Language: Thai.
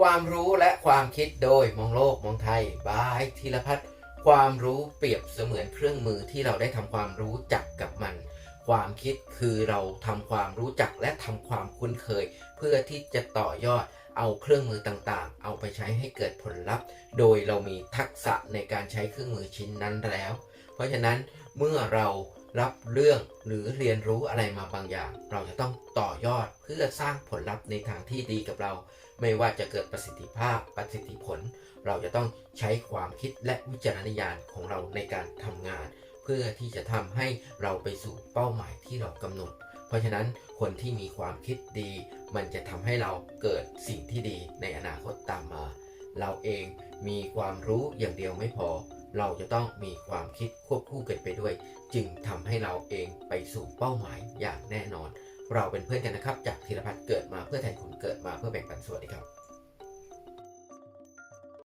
ความรู้และความคิดโดยมองโลกมองไทยบายธีรพัฒน์ความรู้เปรียบเสมือนเครื่องมือที่เราได้ทำความรู้จักกับมัน ความคิดคือเราทำความรู้จักและทำความคุ้นเคย เพื่อที่จะต่อยอดเอาเครื่องมือต่างๆ เอาไปใช้ให้เกิดผลลัพธ์ โดยเรามีทักษะในการใช้เครื่องมือชิ้นนั้นแล้ว เพราะฉะนั้นเมื่อเรา รับเรื่องหรือเรียนรู้อะไรมาบางอย่าง เราจะต้องต่อยอดเพื่อสร้างผลลัพธ์ในทางที่ดีกับเรา ไม่ว่าจะเกิดประสิทธิภาพประสิทธิผล เราจะต้องใช้ความคิดและวิจารณญาณของเราในการทำงาน เพื่อที่จะทำให้เราไปสู่เป้าหมายที่เรากำหนด เพราะฉะนั้นคนที่มีความคิดดี มันจะทำให้เราเกิดสิ่งที่ดีในอนาคตตามมา เราเอง มีความรู้อย่างเดียวไม่พอ เราจะต้องมีความคิดควบคู่กันไปด้วย จึงทำให้เราเองไปสู่เป้าหมายอย่างแน่นอน เราเป็นเพื่อนกันนะครับ จากธีรพัฒน์เกิดมาเพื่อแทนคุณเกิดมาเพื่อแบ่งปันสวัสดีครับ